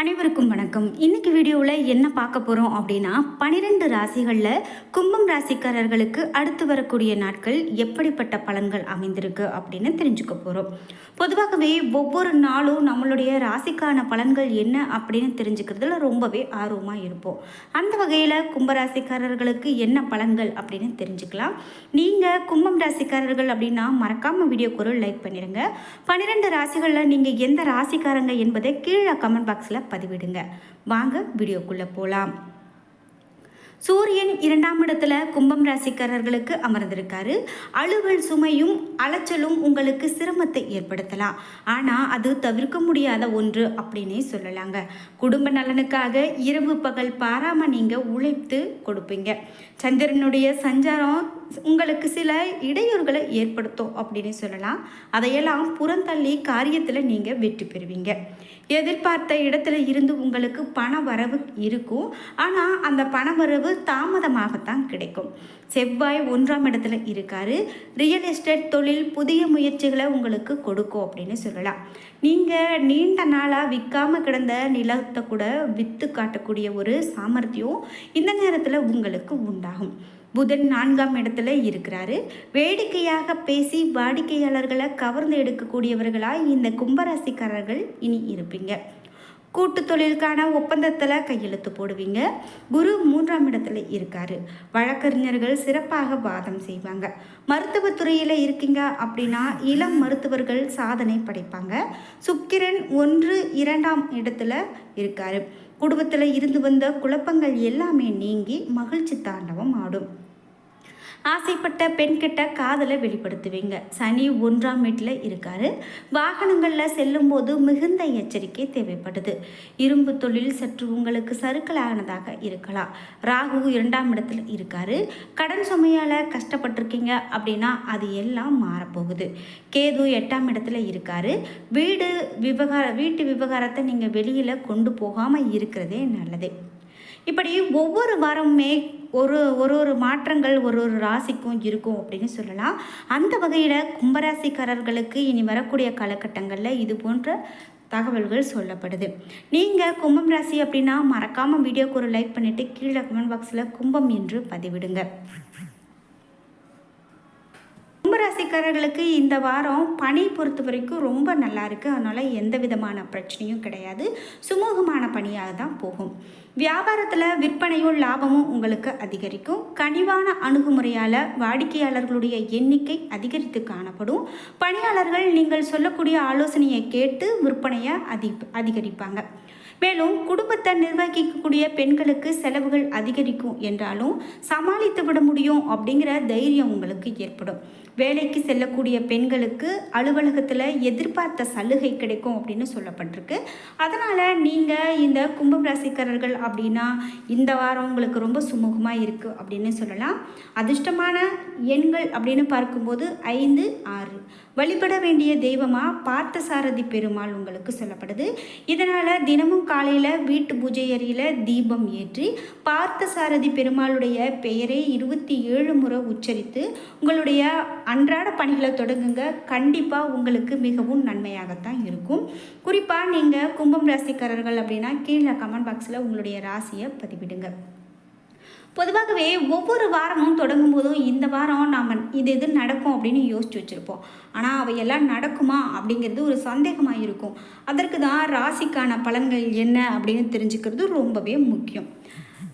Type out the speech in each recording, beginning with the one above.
அனைவருக்கும் வணக்கம். இன்னைக்கு வீடியோவில் என்ன பார்க்க போகிறோம் அப்படின்னா பனிரெண்டு ராசிகளில் கும்பம் ராசிக்காரர்களுக்கு அடுத்து வரக்கூடிய நாட்கள் எப்படிப்பட்ட பலன்கள் அமைந்திருக்கு அப்படின்னு தெரிஞ்சுக்க போகிறோம் பொதுவாகவே ஒவ்வொரு நாளும் நம்மளுடைய ராசிக்கான பலன்கள் என்ன அப்படின்னு தெரிஞ்சுக்கிறதுல ரொம்பவே ஆர்வமாக இருப்போம். அந்த வகையில் கும்பராசிக்காரர்களுக்கு என்ன பலன்கள் அப்படின்னு தெரிஞ்சுக்கலாம். நீங்கள் கும்பம் ராசிக்காரர்கள் அப்படின்னா மறக்காமல் வீடியோக்கு ஒரு லைக் பண்ணிடுங்க பன்னிரெண்டு ராசிகளில் நீங்கள் எந்த ராசிக்காரங்க என்பதை கீழே கமெண்ட் பாக்ஸில் பதிவிடுங்க. வாங்க வீடியோக்குள்ளே போகலாம் சூரியன் இரண்டாம் இடத்துல கும்பம் ராசிக்காரர்களுக்கு அமர்ந்திருக்காரு. அலுவல் சுமையும் அலைச்சலும் உங்களுக்கு சிரமத்தை ஏற்படுத்தலாம். ஆனால் அது தவிர்க்க முடியாத ஒன்று அப்படின்னே சொல்லலாங்க. குடும்ப நலனுக்காக இரவு பகல் பாராமல் நீங்கள் உழைத்து கொடுப்பீங்க. சந்திரனுடைய சஞ்சாரம் உங்களுக்கு சில இடையூறுகளை ஏற்படுத்தும் அப்படின்னு சொல்லலாம். அதையெல்லாம் புறந்தள்ளி காரியத்தில் நீங்கள் வெற்றி பெறுவீங்க. எதிர்பார்த்த இடத்துல இருந்து உங்களுக்கு பண வரவு இருக்கும். ஆனால் அந்த பண வரவு தாமதமாகத்தான் கிடைக்கும். செவ்வாய் ஒன்றாம் இடத்துல இருக்காரு. ரியல் எஸ்டேட் தொழில் புதிய முயற்சிகளை உங்களுக்கு கொடுக்கும் அப்படின்னு சொல்லலாம். நீங்கள் நீண்ட நாளாக விற்காமல் கிடந்த நிலத்தை கூட விற்று காட்டக்கூடிய ஒரு சாமர்த்தியம் இந்த நேரத்தில் உங்களுக்கு உண்டாகும். புதன் நான்காம் இடத்துல இருக்கிறாரு. வேடிக்கையாக பேசி வாடிக்கையாளர்களை கவர்ந்து எடுக்கக்கூடியவர்களாக இந்த கும்பராசிக்காரர்கள் இனி இருப்பீங்க. கூட்டு தொழிலுக்கான ஒப்பந்தத்தில் கையெழுத்து போடுவீங்க. குரு மூன்றாம் இடத்துல இருக்காரு. வழக்கறிஞர்கள் சிறப்பாக வாதம் செய்வாங்க. மருத்துவத்துறையில் இருக்கீங்க அப்படின்னா இளம் மருத்துவர்கள் சாதனை படைப்பாங்க. சுக்கிரன் ஒன்று இரண்டாம் இடத்துல இருக்காரு. குடும்பத்தில் இருந்து வந்த குழப்பங்கள் எல்லாமே நீங்கி மகிழ்ச்சி தாண்டவம் ஆடும். ஆசைப்பட்ட பெண்கிட்ட காதலை வெளிப்படுத்துவீங்க. சனி ஒன்றாம் வீட்டில் இருக்காரு. வாகனங்களில் செல்லும்போது மிகுந்த எச்சரிக்கை தேவைப்படுது. இரும்பு தொழில் சற்று உங்களுக்கு சறுக்கலானதாக இருக்கலாம். ராகு இரண்டாம் இடத்துல இருக்காரு. கடன் சுமையால் கஷ்டப்பட்டிருக்கீங்க அப்படின்னா அது எல்லாம் மாறப்போகுது. கேது எட்டாம் இடத்துல இருக்காரு. வீடு விவகார வீட்டு விவகாரத்தை நீங்கள் வெளியில் கொண்டு போகாமல் இருக்கிறதே நல்லது. இப்படி ஒவ்வொரு வாரமுமே ஒரு ஒரு ஒரு மாற்றங்கள் ஒரு ஒரு ராசிக்கும் இருக்கும் அப்படின்னு சொல்லலாம். அந்த வகையில் கும்பராசிக்காரர்களுக்கு இனி வரக்கூடிய காலகட்டங்களில் இது போன்ற தகவல்கள் சொல்லப்படுது. நீங்கள் கும்பம் ராசி அப்படின்னா மறக்காமல் வீடியோக்கு ஒரு லைக் பண்ணிவிட்டு கீழே கமெண்ட் பாக்ஸில் கும்பம் என்று பதிவிடுங்க. கும்பராசிக்காரர்களுக்கு இந்த வாரம் பணி பொறுத்த வரைக்கும் ரொம்ப நல்லா இருக்குது அதனால் எந்த விதமான பிரச்சனையும் கிடையாது. சுமூகமான பணியாக தான் போகும். வியாபாரத்தில் விற்பனையும் லாபமும் உங்களுக்கு அதிகரிக்கும். கனிவான அணுகுமுறையால் வாடிக்கையாளர்களுடைய எண்ணிக்கை அதிகரித்து காணப்படும். பணியாளர்கள் நீங்கள் சொல்லக்கூடிய ஆலோசனையை கேட்டு விற்பனையை அதி அதிகரிப்பாங்க. மேலும் குடும்பத்தை நிர்வகிக்கக்கூடிய பெண்களுக்கு செலவுகள் அதிகரிக்கும் என்றாலும் சமாளித்து விட முடியும் அப்படிங்கிற தைரியம் உங்களுக்கு ஏற்படும். வேலைக்கு செல்லக்கூடிய பெண்களுக்கு அலுவலகத்தில் எதிர்பார்த்த சலுகை கிடைக்கும் அப்படின்னு சொல்லப்பட்டிருக்கு. அதனால் நீங்கள் இந்த கும்பம் ராசிக்காரர்கள் அப்படின்னா இந்த வாரம் உங்களுக்கு ரொம்ப சுமூகமாக இருக்குது அப்படின்னு சொல்லலாம். அதிர்ஷ்டமான எண்கள் அப்படின்னு பார்க்கும்போது ஐந்து ஆறு. வழிபட வேண்டிய தெய்வமாக பார்த்தசாரதி பெருமாள் உங்களுக்கு சொல்லப்படுது. இதனால் தினமும் காலையில் வீட்டு பூஜை அறையில் தீபம் ஏற்றி பார்த்தசாரதி பெருமாளுடைய பெயரை இருபத்தி ஏழு முறை உச்சரித்து உங்களுடைய அன்றாட பணிகளை தொடங்குங்க. கண்டிப்பாக உங்களுக்கு மிகவும் நன்மையாகத்தான் இருக்கும். குறிப்பாக நீங்கள் கும்பம் ராசிக்காரர்கள் அப்படின்னா கீழே கமெண்ட் பாக்ஸில் உங்களுடைய ராசியை பதிவிடுங்க. பொதுவாகவே ஒவ்வொரு வாரமும் தொடங்கும் போதும் இந்த வாரம் நாம் இது இது நடக்கும் அப்படின்னு யோசிச்சு வச்சுருப்போம். ஆனால் அவையெல்லாம் நடக்குமா அப்படிங்கிறது ஒரு சந்தேகமாக இருக்கும் அதற்கு தான் ராசிக்கான பலன்கள் என்ன அப்படின்னு தெரிஞ்சுக்கிறது ரொம்பவே முக்கியம்.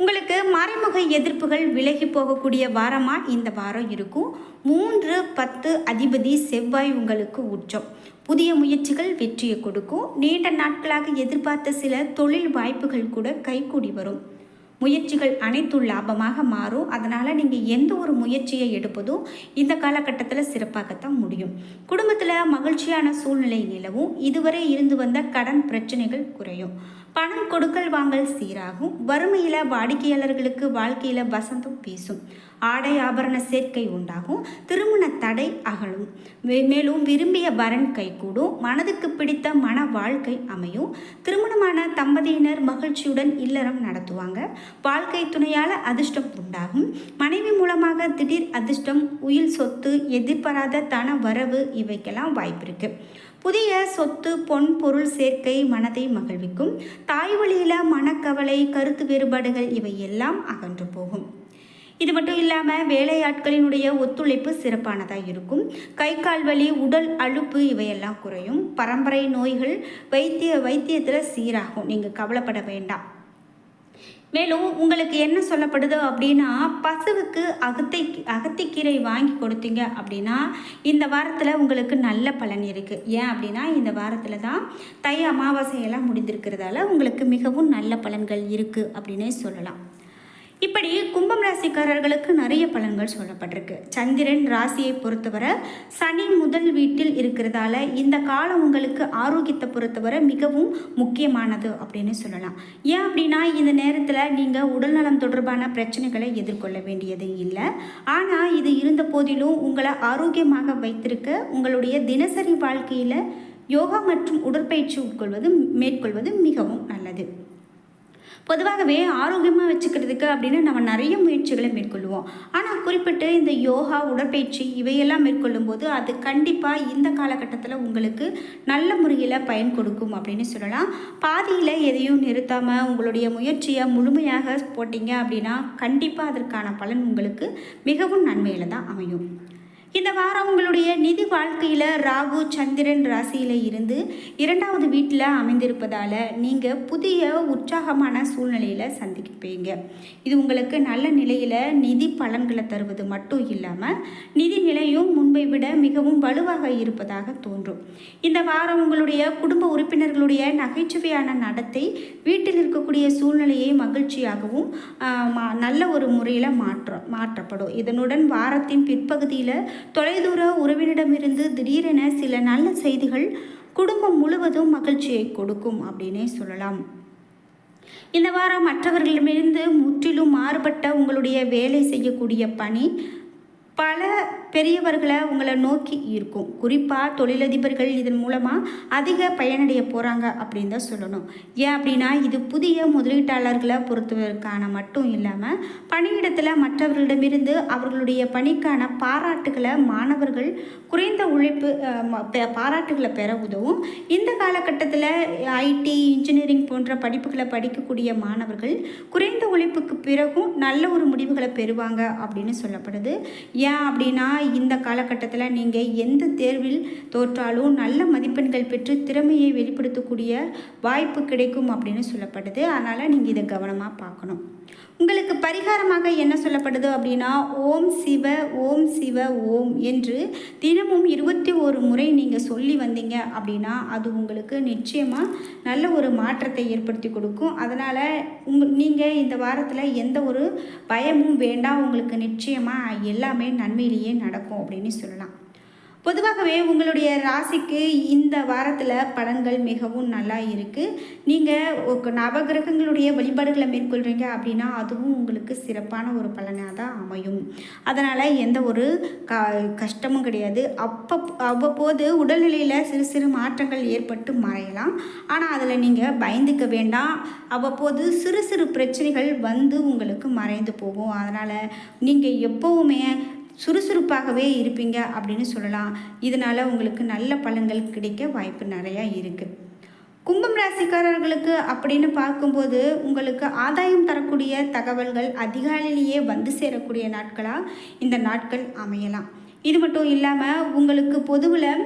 உங்களுக்கு மறைமுக எதிர்ப்புகள் விலகி போகக்கூடிய வாரமாக இந்த வாரம் இருக்கும். மூன்று பத்து அதிபதி செவ்வாய் உங்களுக்கு உச்சம். புதிய முயற்சிகள் வெற்றியை கொடுக்கும். நீண்ட நாட்களாக எதிர்பார்த்த சில தொழில் வாய்ப்புகள் கூட கைகூடி வரும். முயற்சிகள் அனைத்தும் லாபமாக மாறும். அதனால் நீங்கள் எந்த ஒரு முயற்சியை எடுப்பதும் இந்த காலகட்டத்தில் சிறப்பாகத்தான் முடியும். குடும்பத்தில் மகிழ்ச்சியான சூழ்நிலை நிலவும். இதுவரை இருந்து வந்த கடன் பிரச்சனைகள் குறையும். பணம் கொடுக்கல் வாங்கல் சீராகும். வறுமையில் வாடிக்கையாளர்களுக்கு வாழ்க்கையில் வசந்தம் வீசும். ஆடை ஆபரண சேர்க்கை உண்டாகும். திருமண தடை அகலும். மேலும் விரும்பிய வரன் கைகூடும். மனதுக்கு பிடித்த மன வாழ்க்கை அமையும். திருமணமான தம்பதியினர் மகிழ்ச்சியுடன் இல்லறம் நடத்துவாங்க. வாழ்க்கை துணையால் அதிர்ஷ்டம் உண்டாகும். மனைவி மூலமாக திடீர் அதிர்ஷ்டம் உயில் சொத்து எதிர்பாராத தன வரவு இவைக்கெல்லாம் வாய்ப்பு இருக்குது புதிய சொத்து பொன் பொருள் சேர்க்கை மனதை மகிழ்விக்கும். தாய் வழியில் மனக்கவலை கருத்து வேறுபாடுகள் இவை எல்லாம் அகன்று போகும். இது மட்டும் இல்லாமல் வேலையாட்களினுடைய ஒத்துழைப்பு சிறப்பானதாக இருக்கும். கை கால் வலி உடல் அலுப்பு இவையெல்லாம் குறையும். பரம்பரை நோய்கள் வைத்திய வைத்தியத்தில் சீராகும். நீங்கள் கவலைப்பட வேண்டாம். மேலும் உங்களுக்கு என்ன சொல்லப்படுது அப்படின்னா பசுவுக்கு அகத்தை அகத்திக்கீரை வாங்கி கொடுத்தீங்க அப்படின்னா இந்த வாரத்தில் உங்களுக்கு நல்ல பலன் இருக்குது ஏன் அப்படின்னா இந்த வாரத்தில் தான் தை அமாவாசையெல்லாம் முடிந்திருக்கிறதால உங்களுக்கு மிகவும் நல்ல பலன்கள் இருக்குது அப்படின்னே சொல்லலாம். இப்படி கும்பம் ராசிக்காரர்களுக்கு நிறைய பலன்கள் சொல்லப்பட்டிருக்கு. சந்திரன் ராசியை பொறுத்தவரை சனி முதல் வீட்டில் இருக்கிறதால இந்த காலம் உங்களுக்கு ஆரோக்கியத்தை பொறுத்தவரை மிகவும் முக்கியமானது அப்படின்னு சொல்லலாம். ஏன் அப்படின்னா இந்த நேரத்தில் நீங்கள் உடல்நலம் தொடர்பான பிரச்சனைகளை எதிர்கொள்ள வேண்டியது இல்லை. ஆனால் இது இருந்த போதிலும் உங்களை ஆரோக்கியமாக வைத்திருக்க உங்களுடைய தினசரி வாழ்க்கையில் யோகா மற்றும் உடற்பயிற்சி உட்கொள்வது மேற்கொள்வது மிகவும் நல்லது. பொதுவாகவே ஆரோக்கியமாக வச்சுக்கிறதுக்கு அப்படின்னு நம்ம நிறைய முயற்சிகளை மேற்கொள்வோம். ஆனால் குறிப்பிட்டு இந்த யோகா உடற்பயிற்சி இவையெல்லாம் மேற்கொள்ளும் போது அது கண்டிப்பாக இந்த காலகட்டத்தில் உங்களுக்கு நல்ல முறையில் பயன் கொடுக்கும் அப்படின்னு சொல்லலாம். பாதியில் எதையும் நிறுத்தாமல் உங்களுடைய முயற்சியை முழுமையாக போட்டிங்க அப்படின்னா கண்டிப்பாக அதற்கான பலன் உங்களுக்கு மிகவும் நன்மையில் தான் அமையும். இந்த வாரம் உங்களுடைய நிதி வாழ்க்கையில் ராகு சந்திரன் ராசியில் இருந்து இரண்டாவது வீட்டில் அமைந்திருப்பதால் நீங்கள் புதிய உற்சாகமான சூழ்நிலையில் சந்திப்பீங்க. இது உங்களுக்கு நல்ல நிலையில் நிதி பலன்களை தருவது மட்டும் இல்லாமல் நிதி நிலையும் முன்பை விட மிகவும் வலுவாக இருப்பதாக தோன்றும். இந்த வாரம் உங்களுடைய குடும்ப உறுப்பினர்களுடைய நகைச்சுவையான நடத்தை வீட்டில் இருக்கக்கூடிய சூழ்நிலையை மகிழ்ச்சியாகவும் நல்ல ஒரு முறையில் மாற்ற மாற்றப்படும். இதனுடன் வாரத்தின் பிற்பகுதியில் தொலைதூர உறவினிடமிருந்து திடீரென சில நல்ல செய்திகள் குடும்பம் முழுவதும் மகிழ்ச்சியை கொடுக்கும் அப்படின்னே சொல்லலாம். இந்த வாரம் மற்றவர்களிடமிருந்து முற்றிலும் மாறுபட்ட உங்களுடைய வேலை செய்யக்கூடிய பணி பல பெரியவர்களை உங்களை நோக்கி இருக்கும் குறிப்பாக தொழிலதிபர்கள் இதன் மூலமாக அதிக பயனடைய போகிறாங்க அப்படின்னு தான் சொல்லணும். ஏன் அப்படின்னா இது புதிய முதலீட்டாளர்களை பொறுத்தவருக்கான மட்டும் இல்லாமல் பணியிடத்தில் மற்றவர்களிடமிருந்து அவர்களுடைய பணிக்கான பாராட்டுகளை மாணவர்கள் குறைந்த உழைப்பு பாராட்டுகளை பெற உதவும். இந்த காலகட்டத்தில் ஐடி இன்ஜினியரிங் போன்ற படிப்புகளை படிக்கக்கூடிய மாணவர்கள் குறைந்த உழைப்புக்கு பிறகும் நல்ல ஒரு முடிவுகளை பெறுவாங்க அப்படின்னு சொல்லப்படுது. ஏன் அப்படின்னா இந்த காலகட்டத்தில் நீங்கள் எந்த தேர்வில் தோற்றாலும் நல்ல மதிப்பெண்கள் பெற்று திறமையை வெளிப்படுத்தக்கூடிய வாய்ப்பு கிடைக்கும் அப்படின்னு சொல்லப்படுது. அதனால் நீங்கள் இதை கவனமாக பார்க்கணும். உங்களுக்கு பரிகாரமாக என்ன சொல்லப்படுது அப்படின்னா ஓம் சிவ ஓம் சிவ ஓம் என்று தினமும் இருபத்தி ஒரு முறை நீங்கள் சொல்லி வந்தீங்க அப்படின்னா அது உங்களுக்கு நிச்சயமாக நல்ல ஒரு மாற்றத்தை ஏற்படுத்தி கொடுக்கும். அதனால் உங் நீங்கள் இந்த வாரத்தில் எந்த ஒரு பயமும் வேண்டாம். உங்களுக்கு நிச்சயமாக எல்லாமே நன்மையிலேயே நடக்கும் அப்படின்னு சொல்லலாம். பொதுவாகவே உங்களுடைய ராசிக்கு இந்த வாரத்தில் பலன்கள் மிகவும் நல்லா இருக்குது நீங்கள் நவகிரகங்களுடைய வழிபாடுகளை மேற்கொள்கிறீங்க அப்படின்னா அதுவும் உங்களுக்கு சிறப்பான ஒரு பலனாக தான் அமையும். அதனால் எந்த ஒரு க கஷ்டமும் கிடையாது. அப்போ அவ்வப்போது உடல்நிலையில் சிறு சிறு மாற்றங்கள் ஏற்பட்டு மறையலாம். ஆனால் அதில் நீங்கள் பயந்துக்க வேண்டாம். அவ்வப்போது சிறு சிறு பிரச்சனைகள் வந்து உங்களுக்கு மறைந்து போகும். அதனால் நீங்கள் எப்போவுமே சுறுசுறுப்பாகவே இருப்பீங்க அப்படின்னு சொல்லலாம். இதனால் உங்களுக்கு நல்ல பலன்கள் கிடைக்க வாய்ப்பு நிறையா இருக்குது கும்பம் ராசிக்காரர்களுக்கு அப்படின்னு பார்க்கும்போது உங்களுக்கு ஆதாயம் தரக்கூடிய தகவல்கள் அதிகாலையிலேயே வந்து சேரக்கூடிய நாட்களாக இந்த நாட்கள் அமையலாம். இது மட்டும் இல்லாமல் உங்களுக்கு பொதுவில்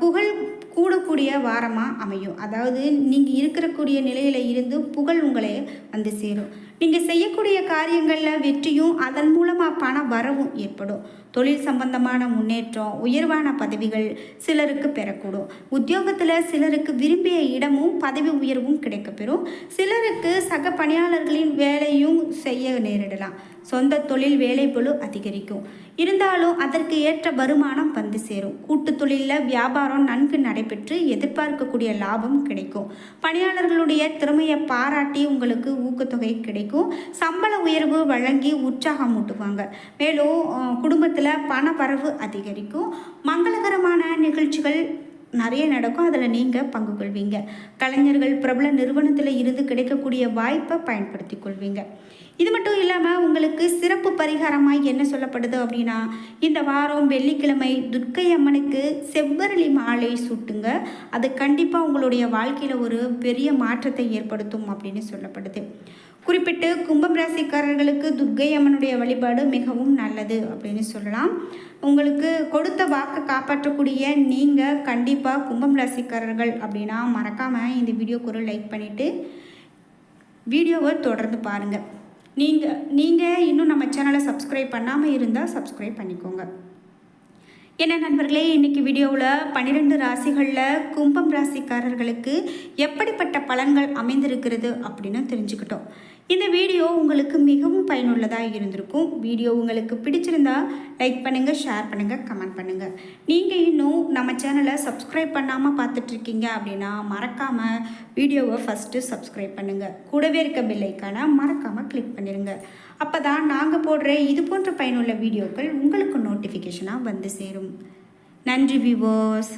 புகழ் கூடக்கூடிய வாரமாக அமையும். அதாவது நீங்கள் இருக்கக்கூடிய நிலையில் இருந்து புகழ் உங்களை வந்து சேரும். நீங்கள் செய்யக்கூடிய காரியங்களில் வெற்றியும் அதன் மூலமாக பண வரவும் ஏற்படும். தொழில் சம்பந்தமான முன்னேற்றம் உயர்வான பதவிகள் சிலருக்கு பெறக்கூடும். உத்தியோகத்தில் சிலருக்கு விரும்பிய இடமும் பதவி உயர்வும் கிடைக்கப்பெறும். சிலருக்கு சக பணியாளர்களின் வேலையும் செய்ய நேரிடலாம். சொந்த தொழில் வேலைப்பொழு அதிகரிக்கும். இருந்தாலும் அதற்கு ஏற்ற வருமானம் வந்து சேரும். கூட்டு தொழிலில் வியாபாரம் நன்கு நடைபெற்று எதிர்பார்க்கக்கூடிய லாபம் கிடைக்கும். பணியாளர்களுடைய திறமையை பாராட்டி உங்களுக்கு ஊக்கத்தொகை கிடைக்கும். சம்பள உயர்வு வழங்கி உற்சாகம் ஊட்டுவாங்க. மேலும் குடும்பத்தில் பண வரவு அதிகரிக்கும். மங்களகரமான நிகழ்ச்சிகள் நிறைய நடக்கும். அதில் நீங்கள் பங்கு கொள்வீங்க. கலைஞர்கள் பிரபல நிறுவனத்தில் இருந்து கிடைக்கக்கூடிய வாய்ப்பை பயன்படுத்தி கொள்வீங்க. இது மட்டும் இல்லாமல் உங்களுக்கு சிறப்பு பரிகாரமாக என்ன சொல்லப்படுது அப்படின்னா இந்த வாரம் வெள்ளிக்கிழமை துர்க்கை அம்மனுக்கு செவ்வரளி மாலை சூட்டுங்க. அது கண்டிப்பாக உங்களுடைய வாழ்க்கையில் ஒரு பெரிய மாற்றத்தை ஏற்படுத்தும் அப்படின்னு சொல்லப்படுது. குறிப்பிட்டு கும்பம் ராசிக்காரர்களுக்கு துர்க்கை அம்மனுடைய வழிபாடு மிகவும் நல்லது அப்படின்னு சொல்லலாம். உங்களுக்கு கொடுத்த வாக்கை காப்பாற்றக்கூடிய நீங்கள் கண்டிப்பாக கும்பம் ராசிக்காரர்கள் அப்படின்னா மறக்காமல் இந்த வீடியோக்கு ஒரு லைக் பண்ணிவிட்டு வீடியோவை தொடர்ந்து பாருங்கள் நீங்கள் நீங்கள் இன்னும் நம்ம சேனலை சப்ஸ்கிரைப் பண்ணாமல் இருந்தால் சப்ஸ்கிரைப் பண்ணிக்கோங்க. என்ன நண்பர்களே இன்றைக்கி வீடியோவில் பன்னிரெண்டு ராசிகளில் கும்பம் ராசிக்காரர்களுக்கு எப்படிப்பட்ட பலன்கள் அமைந்திருக்கிறது அப்படின்னு தெரிஞ்சுக்கிட்டோம். இந்த வீடியோ உங்களுக்கு மிகவும் பயனுள்ளதாக இருந்திருக்கும். வீடியோ உங்களுக்கு பிடிச்சிருந்தா லைக் பண்ணுங்கள் ஷேர் பண்ணுங்கள் கமெண்ட் பண்ணுங்கள் நீங்கள் இன்னும் நம்ம சேனலை சப்ஸ்கிரைப் பண்ணாமல் பார்த்துட்ருக்கீங்க அப்படின்னா மறக்காமல் வீடியோவை ஃபஸ்ட்டு சப்ஸ்கிரைப் பண்ணுங்கள் கூடவே இருக்க பில்லைக்கான மறக்காமல் கிளிக் பண்ணிடுங்க அப்போ தான் நாங்கள் போடுற இது போன்ற பயனுள்ள வீடியோக்கள் உங்களுக்கு நோட்டிஃபிகேஷனாக வந்து சேரும். நன்றி விவோஸ்